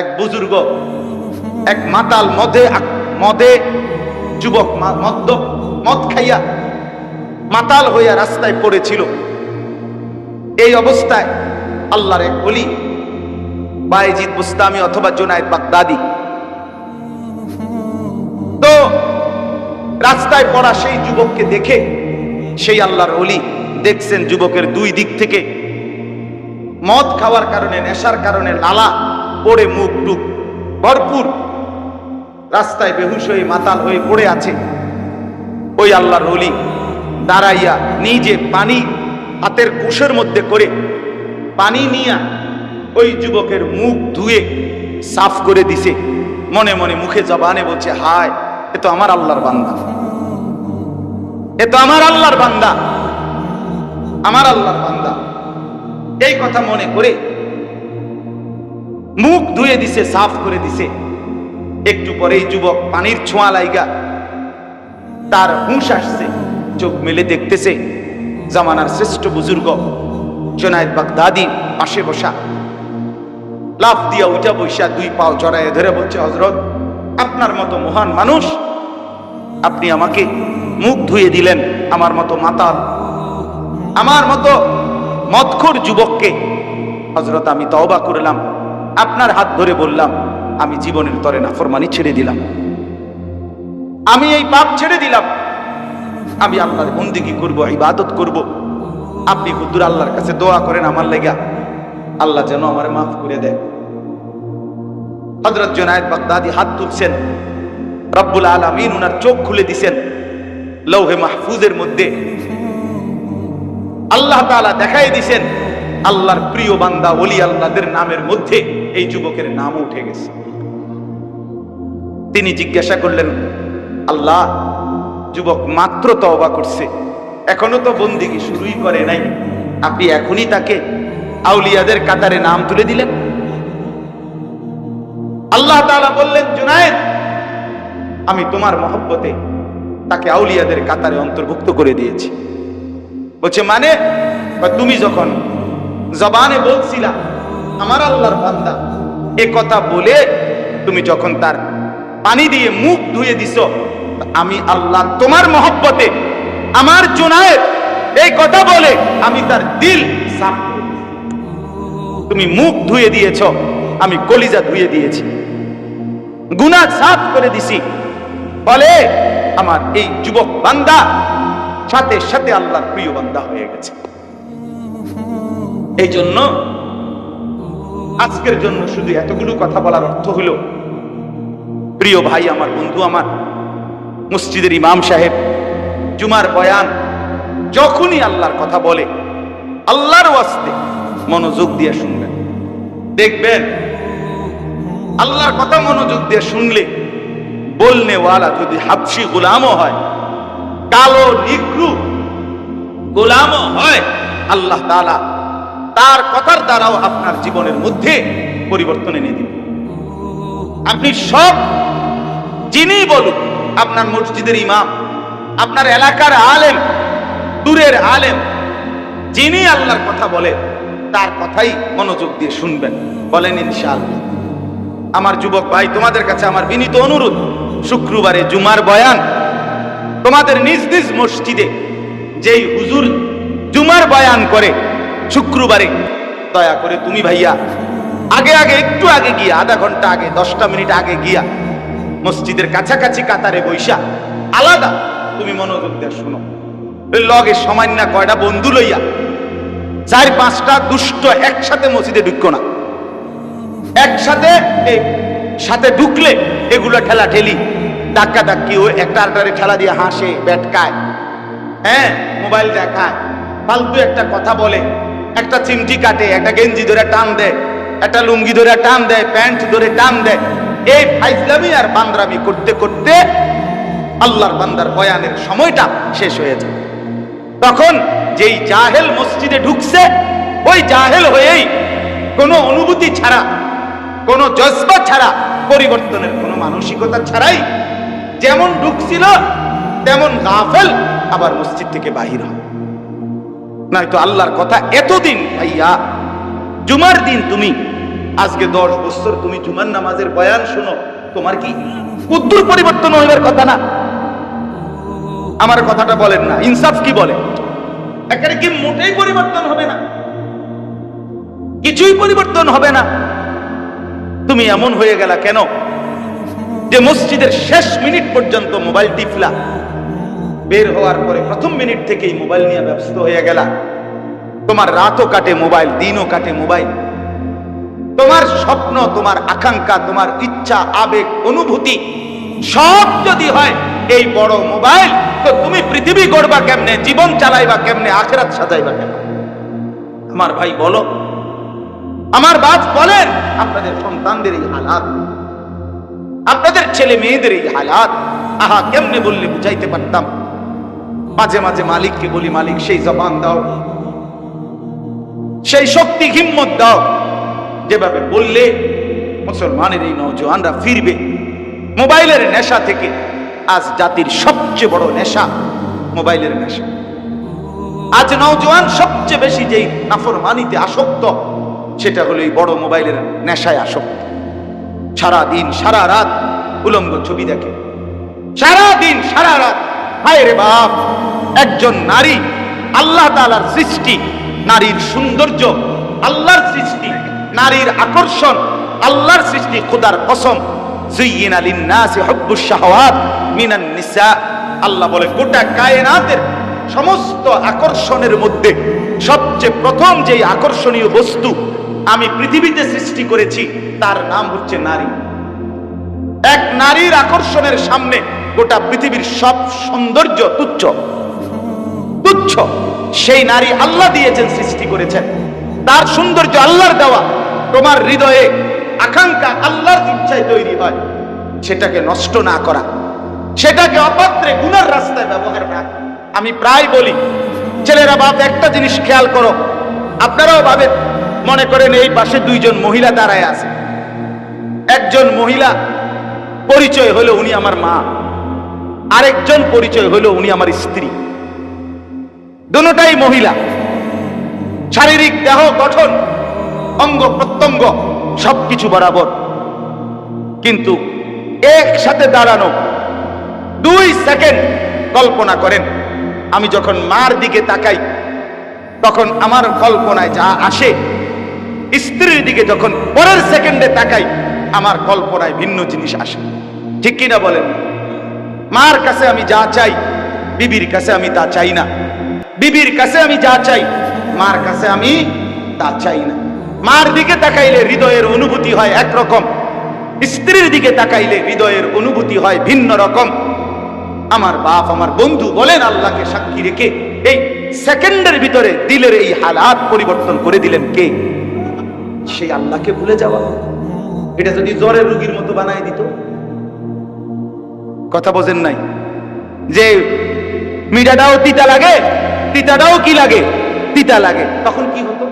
এক বুজুর্গ, এক মাতাল মদে মদে যুবক মদ্য, মদ খাইয়া মাতাল হইয়া রাস্তায় পড়েছিল। এই অবস্থায় আল্লাহর এক অলি বায়েজিদ বুস্তামি অথবা জোনায়েদ বাগদাদি। তো রাস্তায় পড়া সেই যুবককে দেখে সেই আল্লাহর অলি দেখছেন যুবকের দুই দিক থেকে। মদ খাওয়ার কারণে, নেশার কারণে লালা পড়ে মুখ টুক। ভরপুর। রাস্তায় বেহুশ হয়ে মাতাল হয়ে পড়ে আছে। ওই আল্লাহর অলি দাঁড়াইয়া নিজে পানি হাতের কুশের মধ্যে করে পানি নিয়া ওই যুবকের মুখ ধুয়ে সাফ করে দিছে। মনে মনে মুখে জবানে বলছে, হায়, এ তো আমার আল্লাহর বান্দা। এ তো আমার আল্লাহর বান্দা। আমার আল্লাহর বান্দা। এই কথা মনে করে মুখ ধুয়ে দিছে, সাফ করে দিছে। একটু পরেই যুবক পানির ছোঁয়া লাইগা। তার হুঁশ আসছে, চোখ মেলে দেখতেছে জামানার শ্রেষ্ঠ বুজুর্গ, জোনায়েদ বাগদাদি পাশে বসা। লাফ দিয়া উঠা বৈশা দুই পাও জড়ায় ধরে বলছে হজরত আপনার মতো মহান মানুষ, আপনি আমাকে মুখ ধুয়ে দিলেন আমার মতো মাতাল, আমার মতো মদখোর যুবককে। হজরত আমি তওবা করলাম। আপনার হাত ধরে বললাম, আমি জীবনের তরে নাফরমানি ছেড়ে দিলাম। আমি এই পাপ ছেড়ে দিলাম। আমি আপনার বন্দিগি করব, ইবাদত করব। আপনি হুদ্দুর আল্লাহর কাছে দোয়া করেন আমার লেগা। আল্লাহ যেন আমার মাফ করে দেয়। হজরত জোনায়েদ বাগদাদি হাত তুলছেন। রব্বুল আলমিন উনার চোখ খুলে দিছেন। লৌহে মাহফুজের মধ্যে। আল্লাহ তাআলা দেখাই দিছেন, আল্লাহর প্রিয় বান্দা ওলি আল্লাহদের নামের মধ্যে। এই যুবকের নাম উঠে গেছে। তিনি জিজ্ঞাসা করলেন, আল্লাহ, যুবক মাত্র তওবা করছে, এখনও তো বন্দিগি শুরুই করে নাই। আপনি এখনই তাকে আউলিয়াদের কাতারে নাম তুলে দিলেন? আল্লাহ তাআলা বললেন, জুনায়েদ, আমি তোমার মহব্বতে তাকে আউলিয়াদের কাতারে অন্তর্ভুক্ত করে দিয়েছি। বলছে মানে? তুমি যখন জবানে বলছিলা, আমার আল্লাহর বান্দা এ কথা বলে তুমি যখন তার পানি দিয়ে মুখ ধুয়ে দিছ আমি আল্লাহ তোমার মহব্বতে, আমার জোনায়ের এই কথা বলে আমি তার দিল সাফ তুমি মুখ ধুয়ে দিয়েছ, আমি কলিজা ধুয়ে দিয়েছি। গুনা সাফ করে দিছি। বলে আমার এই যুবক বান্দা সাথে সাথে আল্লাহর প্রিয় বান্দা হয়ে গেছে। এই জন্য আজকের জন্য শুধু এতগুলো কথা বলার অর্থ হলো, প্রিয় ভাই আমার, বন্ধু আমার, মসজিদের ইমাম সাহেব, জুমার বয়ান, যখনই আল্লাহর কথা বলে, আল্লাহর ওয়াস্তে মনোযোগ দিয়ে শুনবেন। দেখবেন, আল্লাহর কথা মনোযোগ দিয়ে শুনলে বলনেওয়ালা যদি হাবসি গোলামও হয়, কালো নিগ্রু গোলামও হয়, আল্লাহ তাআলা তার কথার দ্বারাও আপনার জীবনের মধ্যে পরিবর্তন এনে দিন আপনি সব যিনি বলুন আপনার মসজিদের ইমাম, আপনার এলাকার আলেম, দূরের আলেম, যিনি আল্লাহর কথা বলে, তার কথাই মনোযোগ দিয়ে শুনবেন। বলেন ইনশাআল্লাহ। আমার যুবক ভাই, তোমাদের কাছে আমার বিনীত অনুরোধ, শুক্রবারে জুমার বয়ান, তোমাদের নিজ নিজ মসজিদে যেই হুজুর জুমার বয়ান করে শুক্রবারে। দয়া করে তুমি ভাইয়া, আগে আগে, একটু আগে গিয়া, আধা ঘণ্টা আগে, দশটা মিনিট আগে গিয়া, মসজিদের কাছাকাছি কাতারে বৈশা, আলাদা তুমি মনোযোগ দিয়ে শোনো। লগে সামান্য কয়টা বন্ধু লইয়া, চার পাঁচটা দুষ্ট একসাথে মসজিদে ঢুকো না। একসাথে সাথে ঢুকলে এগুলো ঠেলা ঠেলি ধাক্কা ধাক্কি ও একটা আরেকটারে ঠেলা দিয়ে হাসে ব্যাটকায় হ্যাঁ মোবাইল দেখায়, ফালতু একটা কথা বলে। একটা চিমটি কাটে, একটা গেঞ্জি ধরে টান দেয়, একটা লুঙ্গি ধরে টান দেয়, প্যান্ট ধরে টান দেয়। এই ফাইজলামি আর বান্দ্রামি করতে করতে আল্লাহর বান্দার বয়ানের সময়টা শেষ হয়ে যায়। তখন যেই জাহেল মসজিদে ঢুকছে, ওই জাহেল হয়েই কোনো অনুভূতি ছাড়া, কোনো জজবা ছাড়া, পরিবর্তনের কোনো মানসিকতা ছাড়াই যেমন ঢুকছিল, তেমন গাফেল আবার মসজিদ থেকে বাহির হয়। নয়তো আল্লাহর কথা এতদিন ভাইয়া, জুমার দিন তুমি, আজকে দশ বছর তুমি জুমার নামাজের বয়ান শোনো, তোমার কি উত্তর পরিবর্তন হইবার কথা না? আমার কথাটা বলেন না, ইনসাফ কি বলে? এখানে কি মোটেই পরিবর্তন হবে না? কিছুই পরিবর্তন হবে না? তুমি এমন হয়ে গেলা কেন? যে মসজিদের শেষ মিনিট পর্যন্ত মোবাইল টিপলা। বের হওয়ার পরে প্রথম মিনিট থেকেই মোবাইল নিয়ে ব্যস্ত হয়ে গেলা। তোমার রাতও কাটে মোবাইল, দিনও কাটে মোবাইল। তোমার স্বপ্ন, তোমার আকাঙ্ক্ষা, তোমার ইচ্ছা, আবেগ, অনুভূতি সব যদি হয়, এই বড় মোবাইল, তো তুমি পৃথিবী গড়বা কেমনে, জীবন চালাইবা কেমনে, আখেরাত সাজাইবা কেমনে? আমার ভাই বলো, আমার বাপ বলেন, আপনাদের সন্তানদের এই হালাত, আপনাদের ছেলে মেয়েদের এই হালাত, আহা, কেমনে বললে বুঝাইতে পারতাম? মাঝে মাঝে মালিককে বলি, মালিক, সেই জবান দাও। সেই শক্তি, হিম্মত দাও। যেভাবে বললে মুসলমানের এই নৌজওয়ানরা ফিরবে। মোবাইলের নেশা থেকে আজ জাতির সবচেয়ে বড় নেশা মোবাইলের নেশা। আজ নৌজওয়ান সবচেয়ে বেশি যেই নাফরমানিতে আসক্ত, সেটা হলো এই বড় মোবাইলের নেশায় আসক্ত। সারা দিন সারা রাত উলঙ্গ ছবি দেখে। সারা দিন সারা রাত হায় বাপ, একজন নারী, আল্লাহ তালার সৃষ্টি, নারীর সৌন্দর্য, আল্লাহর সৃষ্টি, নারীর আকর্ষণ, আল্লাহর সৃষ্টি, খোদার কসম। জুইয়িনা লিন-নাসি হুব্বুশ শাহাওয়াত মিনান নিসা। আল্লাহ বলে, গোটা কায়নাতের সমস্ত আকর্ষণের মধ্যে সবচেয়ে প্রথম যেই আকর্ষণীয় বস্তু আমি পৃথিবীতে সৃষ্টি করেছি, তার নাম হচ্ছে নারী। এক নারীর আকর্ষণের সামনে গোটা পৃথিবীর সব সৌন্দর্য তুচ্ছ। তুচ্ছ। সেই নারী আল্লাহ দিয়েছেন সৃষ্টি করেছেন। তার সৌন্দর্য আল্লাহর দেওয়া। তোমার হৃদয়ে আকাঙ্ক্ষা আল্লাহর ইচ্ছায় তৈরি হয়। সেটাকে নষ্ট না করা। সেটাকে অপাত্রে গুনার রাস্তায় ব্যবহার না। আমি প্রায় বলি, ছেলেরা বাপ, একটা জিনিস খেয়াল করো। আপনারাও ভাবেন, মনে করেন এই পাশে দুইজন মহিলা দাঁড়ায় আছে। একজন মহিলা পরিচয় হলো উনি আমার মা। আরেকজন পরিচয় হলো উনি আমার স্ত্রী। দুটাই মহিলা। শারীরিক দেহ, গঠন, অঙ্গ, প্রত্যঙ্গ, সবকিছু বরাবর। কিন্তু একসাথে দাঁড়ানো, দুই সেকেন্ড কল্পনা করেন। আমি যখন মার দিকে তাকাই, তখন আমার কল্পনায় যা আসে, স্ত্রীর দিকে যখন পরের সেকেন্ডে তাকাই, আমার কল্পনায় ভিন্ন জিনিস আসে। ঠিক কিনা বলেন? মার কাছে আমি যা চাই, বিবির কাছে আমি তা চাই না। বিবির কাছে আমি যা চাই, মার কাছে আমি তা চাই না। মার দিকে তাকাইলে হৃদয়ের অনুভূতি হয় একরকম। স্ত্রীর দিকে তাকাইলে হৃদয়ের অনুভূতি হয় ভিন্ন রকম। আমার বাপ, আমার বন্ধু বলেন আল্লাহকে সাক্ষী রেখে, এই সেকেন্ডের ভিতরে দিলের এই হালাত পরিবর্তন করে দিলেন কে? সেই আল্লাহকে ভুলে যাওয়া। এটা যদি জ্বরের রুগীর মতো বানায় দিত কথা বোঝেন নাই। যে মিঠাটাও তিতা লাগে, তিতাটাও কি লাগে? তিতা লাগে। তখন কি হতো?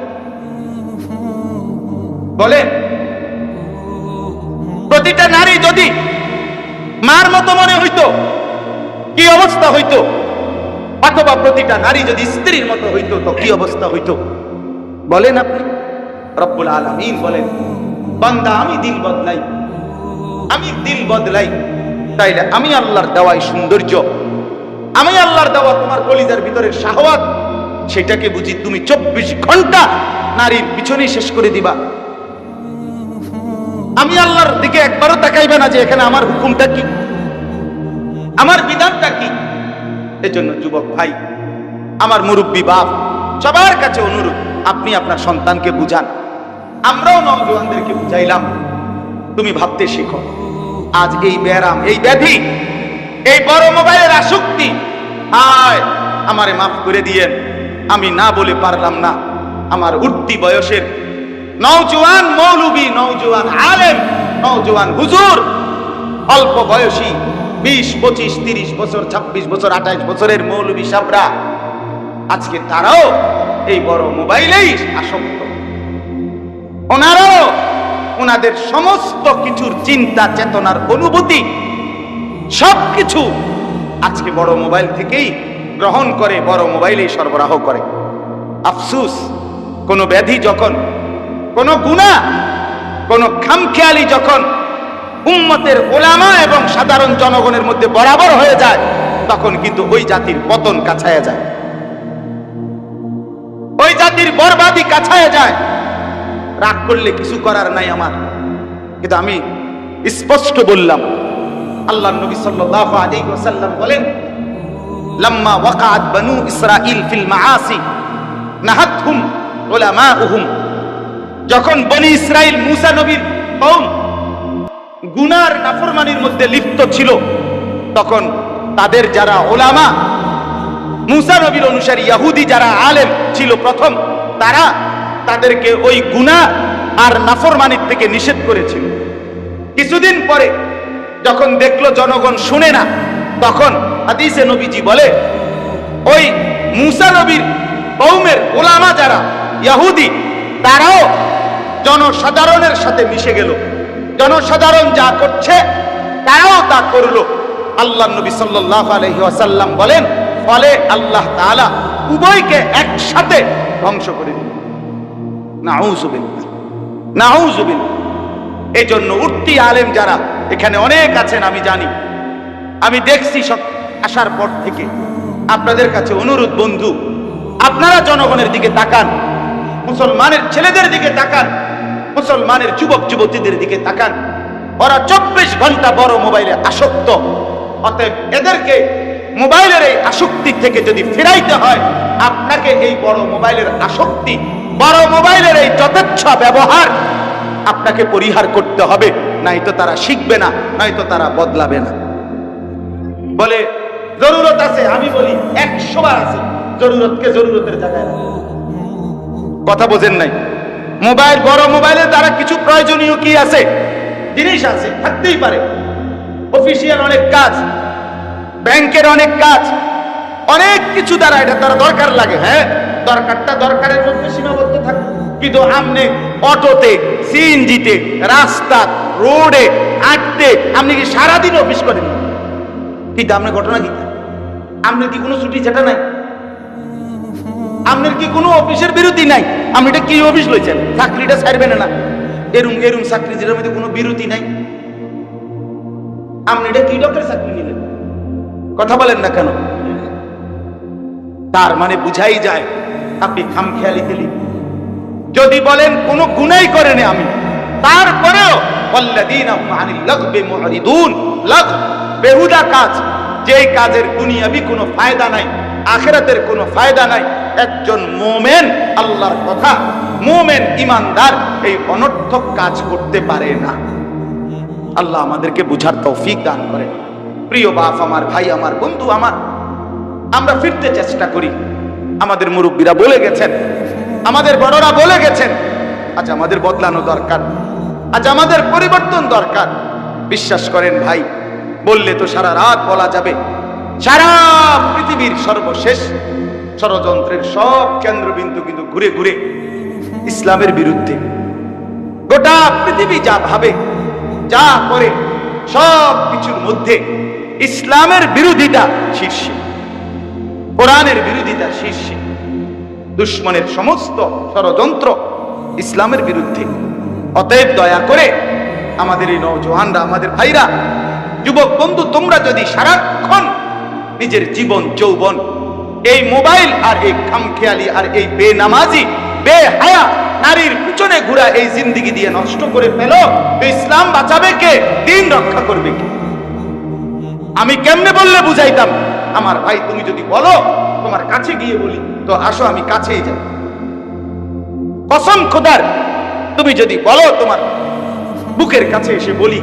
বলে প্রতিটা নারী যদি মার মতো মনে হইতো, কি অবস্থা হইতো? অথবা প্রতিটা নারী যদি স্ত্রীর মতো হইতো, তো কি অবস্থা হইতো? বলেন আপনি। রব্বুল আলামিন বলেন, বান্দা, আমি দিল বদলাই। আমি দিল বদলাই। তাইলে আমি আল্লাহর দেওয়াই সৌন্দর্য। আমি আল্লাহর দেওয়া তোমার কলিজার ভিতরের শাহওয়াত, সেটাকে বুঝি তুমি চব্বিশ ঘণ্টা নারীর পিছনেই শেষ করে দিবা। আমি আল্লাহর দিকে একবারও তাকাইবে না যে এখানে আমার হুকুমটা কি? আমার বিধানটা কি? এজন্য যুবক ভাই, আমার মুরব্বী বাপ, সবার কাছে অনুরোধ, আপনি আপনার সন্তানকে বুঝান। আমরাও নওজোয়ানদেরকে বুঝাইলাম। তুমি ভাবতে শিখো। আজ এই ব্যারাম এই ব্যাধি, এই বড় মোবাইলের আসক্তি, হায়, আমারে মাফ করে দিয়েন। আমি না বলে পারলাম না, আমার উঠতি বয়সের নওজোয়ান মৌলবী, নওজোয়ান আলেম, নওজোয়ান হুজুর, অল্প বয়সী, বিশ, পঁচিশ, তিরিশ বছর, ছাব্বিশ বছর, আঠাইশ বছরের মৌলবী সাবরা। আজকে তারাও এই বড় মোবাইলেই আসক্ত। ওনারাও ওনাদের সমস্ত কিছুর চিন্তা, চেতনার অনুভূতি, সবকিছু আজকে বড় মোবাইল থেকেই গ্রহণ করে, বড় মোবাইলেই সরবরাহ করে। আফসুস, কোন ব্যাধি যখন, কোন গুণা, কোন খামখেয়ালি যখন উম্মতের ওলামা এবং সাধারণ জনগণের মধ্যে বরাবর হয়ে যায়, তখন কিন্তু ওই জাতির পতন কাছায়া যায়। ওই জাতির বরবাদি কাছায় যায়। রাগ করলে কিছু করার নাই আমার। কিন্তু আমি স্পষ্ট বললাম আল্লাহ নবী সাল্লাল্লাহু আলাইহি ওয়াসাল্লাম বলেন, লাম্মা ওয়াকাত বানু ইসরাইল ফিল মাআসি, নাহাতহুম উলামাউহুম। যখন বনি ইসরাইল মুসা নবীর কওম গুনার নাফরমানির মধ্যে লিপ্ত ছিল, তখন তাদের যারা ওলামা মুসা নবীর অনুসারী, ইয়াহুদি যারা আলেম ছিল প্রথম, তারা তাদেরকে ওই গুনাহ আর নাফরমানির থেকে নিষেধ করেছিল। কিছুদিন পরে যখন দেখল জনগণ শুনে না, তখন হাদিসে নবীজি বলে, ওই মুসা নবীর কৌমের ওলামা যারা, ইয়াহুদি, তারাও জনসাধারণের সাথে মিশে গেল। জনসাধারণ যা করছে, তারাও তা করল। আল্লাহ নবী সাল্লাল্লাহু আলাইহি ওয়াসাল্লাম বলেন, ফলে আল্লাহ তাআলা উভয়কে একসাথে ধ্বংস করে দিল নাউজুবিল্লাহ নাউজুবিল্লাহ। এই জন্য উঠতি আলেম যারা, এখানে অনেক আছেন, আমি জানি। আমি দেখছি সব আসার পর থেকে। আপনাদের কাছে অনুরোধ, বন্ধু, আপনারা জনগণের দিকে তাকান, মুসলমানের ছেলেদের দিকে তাকান, মুসলমানের যুবক, যুবতীদের দিকে তাকান। ওরা চব্বিশ ঘণ্টা বড় মোবাইলে আসক্ত। অতএব এদেরকে মোবাইলের এই আসক্তি থেকে যদি ফিরাইতে হয়, আপনাকে এই বড় মোবাইলের আসক্তি বড় মোবাইলের এই যথেচ্ছ ব্যবহার আপনাকে পরিহার করতে হবে নয়তো তারা শিখবে না নয়তো তারা বদলাবে না। বলে, জরুরত আছে, আমি বলি, একশো বার আছে, জরুরতকে জরুরতের জায়গায় কথা বোঝেন নাই। মোবাইল, বড় মোবাইলের দ্বারা কিছু প্রয়োজনীয় কি আছে? জিনিস আছে, থাকতেই পারে। অফিসিয়াল অনেক কাজ, ব্যাংকের অনেক কাজ, অনেক কিছু দ্বারা এটা তারা দরকার লাগে হ্যাঁ? দরকারটা দরকারের মধ্যে সীমাবদ্ধ। থাকে কিন্তু আপনি অটোতে সিএনজিতে রাস্তা, রোডে, হাঁটতে, আপনি কি সারাদিন অফিস করেন? কিন্তু আপনার ঘটনা কি? আপনার কি কোনো ছুটি যেটা নাই? আপনার কি কোনো অফিসের বিরতি নাই? আপনি এটা কি অফিস লইছেন? চাকরিটা ছাড়বেন না। এরুম এরুম চাকরি যেটার মধ্যে কোনো বিরতি নাই। আপনি এটা কি ডক্টর চাকরি নিলেন? কথা বলেন না কেন? তার মানে বুঝাই যায়, আপনি খামখেয়ালি দিলি যদি বলেন কোন গুনাই করেনি আমি, তারপরেও বেহুদা কাজ, যেই কাজের দুনিয়াবি কোনো ফায়দা নাই, আখেরাতের কোনো ফায়দা নাই। একজন মোমেন আল্লাহর কথা, মোমেন ইমানদার এই অনর্থক কাজ করতে পারে না। আল্লাহ আমাদেরকে বুঝার তৌফিক দান করে প্রিয় বাপ আমার, ভাই আমার, বন্ধু আমার, আমরা ফিরতে চেষ্টা করি। আমাদের মুরব্বীরা বলে গেছেন আমাদের বড়রা বলে গেছেন, আজ আমাদের বদলানো দরকার, আজ আমাদের পরিবর্তন দরকার। বিশ্বাস করেন ভাই, বললে তো সারা রাত বলা যাবে, সারা পৃথিবীর সর্বশেষ ষড়যন্ত্রের সব কেন্দ্রবিন্দু কিন্তু ঘুরে ঘুরে ইসলামের বিরুদ্ধে। গোটা পৃথিবী যা ভাবে, যা করে, সব কিছুর মধ্যে ইসলামের বিরোধিতা শীর্ষে, কোরআনের বিরোধিতা শীর্ষে। দুশ্মনের সমস্ত ষড়যন্ত্র ইসলামের বিরুদ্ধে। অতএব দয়া করে আমাদের এই নৌজওয়ানরা আমাদের ভাইরা, যুবক বন্ধু, তোমরা যদি সারাক্ষণ নিজের জীবন, যৌবন, এই মোবাইল আর এই খামখেয়ালি আর এই বেনামাজি, বেহায়া নারীর পিছনে ঘুরা এই জিন্দিগি দিয়ে নষ্ট করে ফেলো ইসলাম বাঁচাবে কে? দিন রক্ষা করবে কে? আমি কেমনে বললে বুঝাইতাম? আমার ভাই, তুমি যদি বলো, তোমার কাছে গিয়ে বলি। তো আসো, আমি কাছেই যাই। কসম খোদার, তুমি যদি বলো তোমার বুকের কাছে এসে বলি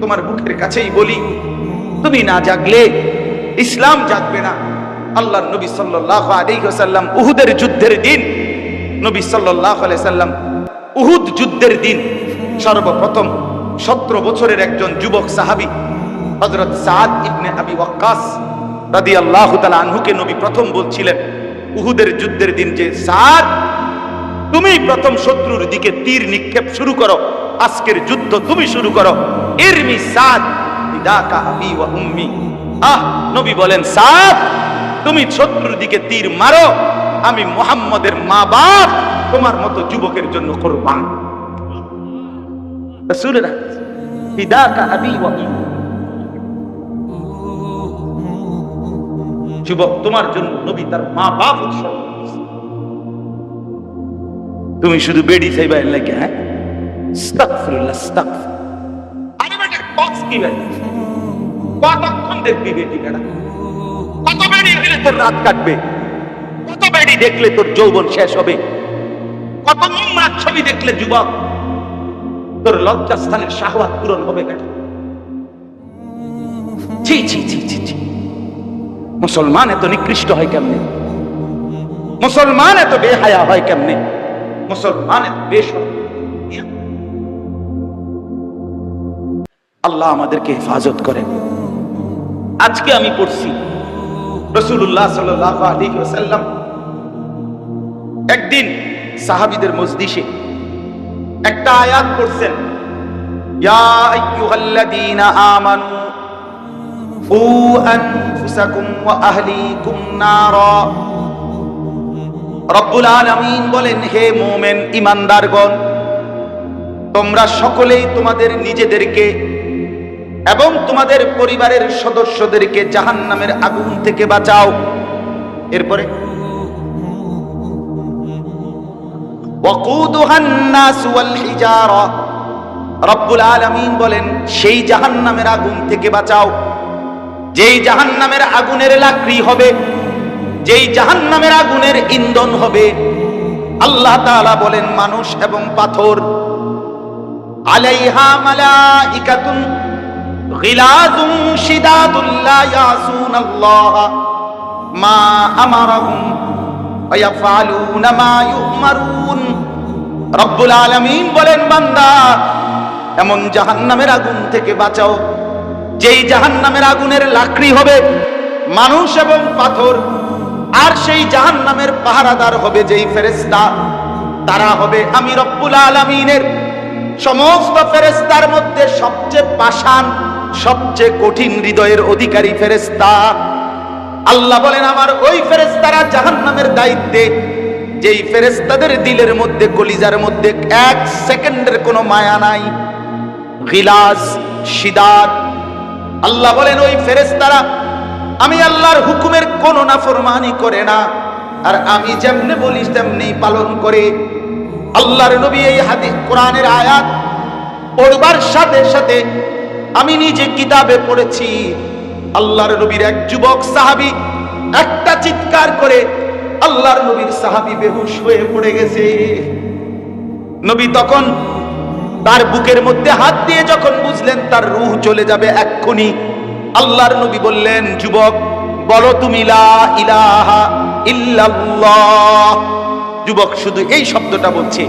তোমার বুকের কাছেই বলি, তুমি না জাগলে ইসলাম জাগবে না। আল্লাহ নবী সাল্লাল্লাহু আলাইহি ওয়াসাল্লাম উহুদের যুদ্ধের দিন, নবী আলাইহি সাল্লাম উহুদ যুদ্ধের দিন, সর্বপ্রথম সতেরো বছরের একজন যুবক সাহাবী, হযরত সাদ ইবনে আবি ওয়াক্কাস রাদিয়াল্লাহু তাআলা আনহুকে নবী প্রথম বলছিলেন উহুদের যুদ্ধের দিন যে সাদ, তুমি প্রথম শত্রুর দিকে তীর নিক্ষেপ শুরু করো, আজকের যুদ্ধ তুমি শুরু করো। ইরমি সাদ আহ, নবী বলেন, সাদ, তুমি শত্রুর দিকে তীর মারো, আমি মুহাম্মদের মা বাপ তোমার মতো যুবকের জন্য কোরবান। হাদিস ফিদাকা আবি ওয়া উম্মি। যুবক, তোমার জন্য নবী তার মা বাপ উৎসর্গ তুমি শুধু বেডি চাইবা এর লাগে হ্যাঁ? কত বেডি তোর রাত কাটবে? কত বেডি দেখলে তোর যৌবন হবে? কত ছবি দেখলে যুবক, তোর লজ্জাস্থানের শাহওয়াত পূরণ হবে বেটা। ছি ছি ছি ছি ছি। মুসলমান এত নিকৃষ্ট হয় কেমনে? মুসলমান এত বেহায়া হয় কেমনে? মুসলমান এত বেসরম আল্লাহ আমাদেরকে হেফাজত করেন। আজকে আমি পড়ছি রসুল্লাহ ওসাল্লাম একদিন সাহাবিদের মজলিসে একটা আয়াত পড়ছেন। ইয়া আইয়ুহাল্লাযীনা আমানু, ফু আনফুসাকুম ওয়া আহলিকুম নারা রব্বুল আলামিন বলেন হে মুমিন ঈমানদারগণ তোমরা সকলেই তোমাদের নিজেদেরকে এবং তোমাদের পরিবারের সদস্যদেরকে জাহান্নামের আগুন থেকে বাঁচাও। এরপরে রব্বুল আলামিন বলেন, সেই জাহান্নামের আগুন থেকে বাঁচাও। যেই জাহান্নামের আগুনের লাকড়ি হবে, যেই জাহান্নামের আগুনের ইন্ধন হবে, আল্লাহ তাআলা বলেন মানুষ এবং পাথর। আলাইহা মা বলেন, বান্দা, এমন জাহান্নামের আগুন থেকে বাঁচাও। যেই জাহান্নামের আগুনের লাকড়ি হবে মানুষ এবং পাথর, আর সেই জাহান্নামের পাহারাদার হবে যেই ফেরেস্তা তারা হবে আমি রব্বুল আলামিনের সমস্ত ফেরেস্তার মধ্যে সবচেয়ে পাষাণ, সবচেয়ে কঠিন হৃদয়ের অধিকারী ফেরেস্তা আল্লাহ বলেন, আমার ওই ফেরেস্তারা জাহান্নামের দায়িত্বে, যেই ফেরেস্তাদের দিলের মধ্যে, কলিজার মধ্যে এক সেকেন্ডের কোনো মায়া নাই। গিলাস সিদাত আল্লাহ বলেন, ওই ফেরেস্তারা আমি আল্লাহর হুকুমের কোনো নাফরমানি করে না। আর আমি যেমনে বলি তেমনি পালন করে। আল্লাহর নবী এই হাদিস, কোরআনের আয়াত পড়বার সাথে সাথে আমি নিজে কিতাবে পড়েছি। আল্লাহর নবীর এক যুবক সাহাবী একটা চিৎকার করে আল্লাহর নবীর সাহাবী বেহুশ হয়ে পড়ে গেছে। নবী তখন তার বুকের মধ্যে হাত দিয়ে যখন বুঝলেন তার রুহ চলে যাবে এক্ষুনি, আল্লাহর নবী বললেন, যুবক, বলো তুমি ইলাহা যুবক শুধু এই শব্দটা বলছে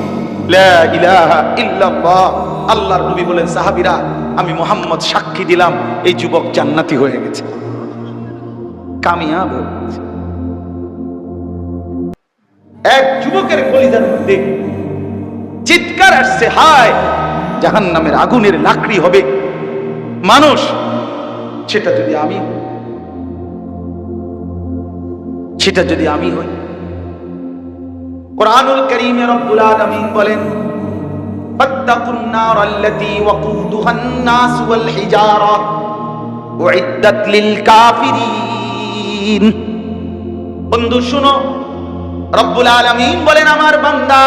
আল্লাহর নবী বলেন সাহাবিরা, আমি মোহাম্মদ সাক্ষী দিলাম, এই যুবক জান্নাতি হয়ে গেছে। কামিয়াব হয়ে এক যুবকের কলিজার মধ্যে চিৎকার আসছে, হায় জাহান নামের আগুনের লাকড়ি হবে। মানুষ, সেটা যদি আমি সেটা যদি আমি হই, কোরআনুল করিমে রব্বুল আলামিন বলেন ফাত্তাকুন নার আল্লাতী ওয়াকুদুহান নাস ওয়াল হিজারা, উইদ্দাত লিল কাফিরিন। বন্ধু, শুনো, রব্বুল আলামিন বলেন, আমার বান্দা,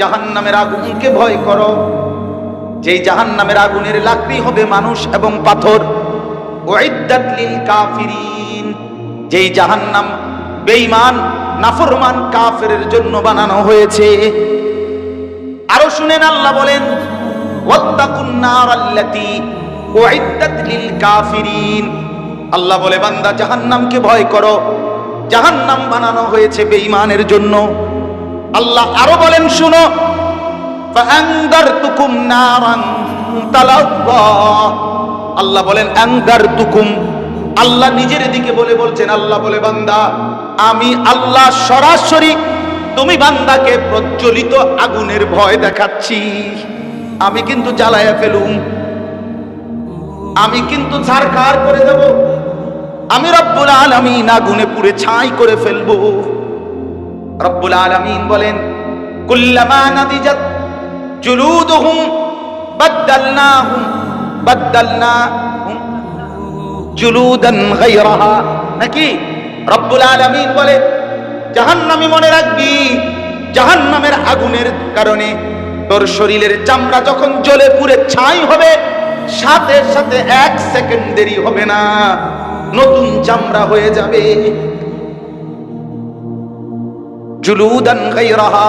জাহান্নামের আগুনকে ভয় করো যেই জাহান্নামের আগুনের লাকড়ি হবে মানুষ এবং পাথর। কাফিরিন। যেই জাহান্নাম বেঈমান, নাফরমান কাফের জন্য বানানো হয়েছে। আরও শুনেন আল্লাহ বলেন আল্লাহ বলে, বান্দা, জাহান্নামকে ভয় করো। জাহান্নাম বানানো হয়েছে বেঈমানের জন্য। আল্লাহ আরও বলেন, শুনো ফাআনদারতুকুম নারান তালাব্বা আল্লাহ বলেন, আনদারতুকুম। আল্লাহ নিজের দিকে বলে বলছেন, আল্লাহ বলে, বান্দা, আমি আল্লাহ সরাসরি তুমি বান্দাকে প্রজ্বলিত আগুনের ভয় দেখাচ্ছি। আমি কিন্তু জ্বালায়া ফেলুম। আমি কিন্তু ছারখার করে দেব। আমি রব্বুল আলামিন আগুনে পুড়ে ছাই করে ফেলব। রব্বুল আলামিন বলেন, কুল্লামা নাদিজাত জুলুদুহুম বাদ্দালনাহুম বাদ্দালনাহুম জুলুদান গায়রাহা। নাকি? রব্বুল আলামিন বলে, জাহান্নামী মনে রাখবি, জাহান্নামের আগুনের কারণে তোর শরীরের চামড়া যখন জ্বলে পুড়ে ছাই হবে, সাথে সাথে এক সেকেন্ড দেরি হবে না, নতুন চামড়া হয়ে যাবে। জুলুদান গায়রাহা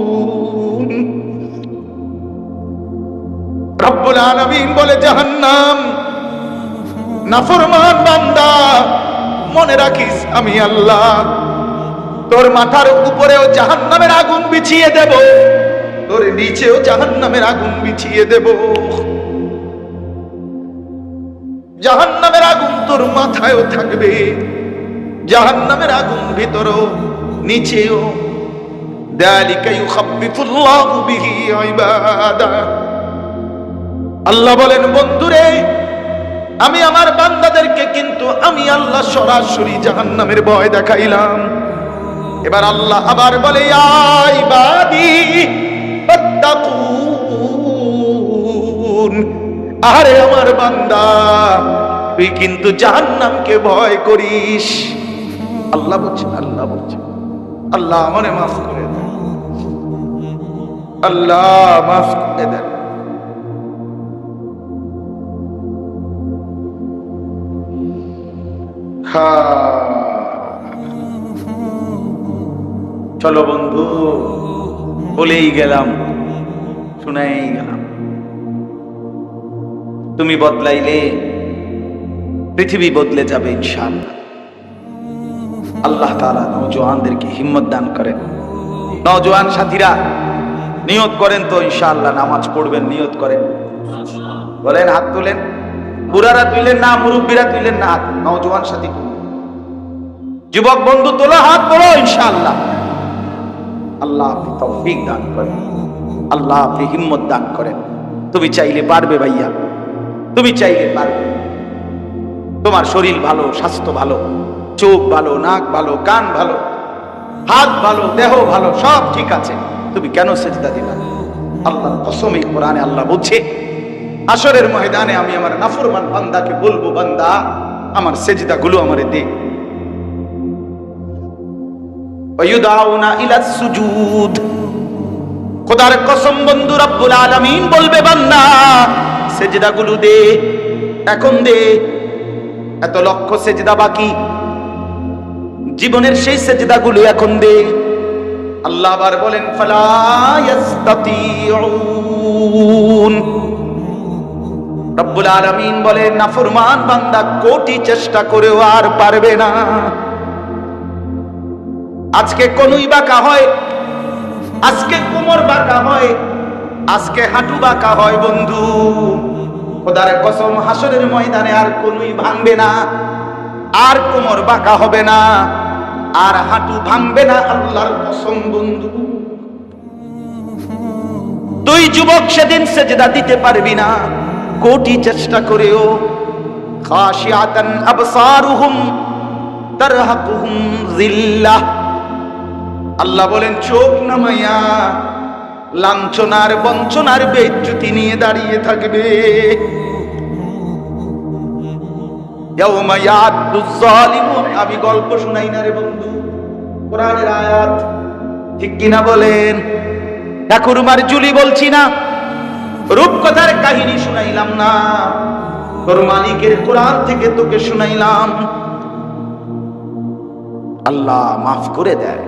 রব্বুল আলামিন বলে জাহান্নাম নাফরমান বান্দা মনে রাখিস আমি আল্লাহ তোর মাথার উপরেও জাহান্নামের আগুন বিছিয়ে দেব তোর নিচেও জাহান্নামের আগুন বিছিয়ে দেব জাহান্নামের আগুন তোর মাথায়ও থাকবে জাহান্নামের আগুন ভিতরও নিচেও ذلك يخفف الله به عباده আল্লাহ বলেন, বন্ধুরে, আমি আমার বান্দাদেরকে কিন্তু আমি আল্লাহ সরাসরি জাহান্নামের ভয় দেখাইলাম। এবার আল্লাহ আবার বলে আরে আমার বান্দা, তুই কিন্তু জাহান্নামকে ভয় করিস। আল্লাহ বলছে আল্লাহ বলছে, আল্লাহ আমারে মাফ করে দেন আল্লাহ মাফ করে দেন। চলো বন্ধু, বলেই গেলাম, শুনাই গেলাম। তুমি বদলাইলে, পৃথিবী বদলে যাবে ইনশাআল্লাহ। আল্লাহ তাআলা নওজোয়ানদেরকে হিম্মত দান করেন। নওজোয়ান সাথীরা, নিয়ত করেন তো ইনশাআল্লাহ, নামাজ পড়বেন, নিয়ত করেন। বলেন, হাত তুলেন। বুড়ারা তুইলেন না, মুরব্বীরা তুইলেন না হাত নওজোয়ান সাথী। যুবক বন্ধু, তোলো হাত তোলো ইনশাআল্লাহ। আল্লাহ আপনি তৌফিক দান করেন। আল্লাহ আপনি হিম্মত দান করেন। তুমি চাইলে পারবে ভাইয়া। তুমি চাইলে পারবে। তোমার শরীর ভালো, স্বাস্থ্য ভালো, চোখ ভালো, নাক ভালো, কান ভালো, হাত ভালো, দেহ ভালো, সব ঠিক আছে। তুমি কেন সেজদা দিবা আল্লাহর কসম এই কোরআনে আল্লাহ বলছে আসরের ময়দানে আমি আমার নাফরমান বান্দাকে বলব, বান্দা, আমার সেজদা গুলো আমারে দে। খোদার কসম বন্ধু রব্বুল আলামিন বলবে, বান্দা সেজদা গুলো দে, এখন দে। এত লক্ষ সেজদা বাকি। জীবনের সেই সেজদা গুলো এখন দে। আল্লাহ আবার বলেন, ফালা রব্বুল আলামিন বলেন নাফরমান বান্দা কোটি চেষ্টা করেও আর পারবে না। আজকে কোনুই বাঁকা হয়, আজকে কোমর বাঁকা হয়, আজকে হাঁটু বাঁকা হয় বন্ধু। খোদার কসম, হাসরের ময়দানে আর কোনুই ভাঙবে না, আর কোমর বাঁকা হবে না, আর হাঁটু ভাঙবে না আল্লাহর কসম বন্ধু। তুই যুবক সেদিন সেজদা দিতে পারবি না। কোটি চেষ্টা করেও আল্লাহ বলেন, চোখ নামাইয়া লাঞ্ছনার বঞ্চনার বেজ্জুতি নিয়ে দাঁড়িয়ে থাকবে। আমি গল্প শুনাই না রে বন্ধু। কোরআনের আয়াত ঠিক কিনা বলেন? ঠাকুরমার জুলি বলছি না। রূপকথার কাহিনী শুনাইলাম না। তোর মালিকের কোরআন থেকে তোকে শুনাইলাম। আল্লাহ মাফ করে দেয়।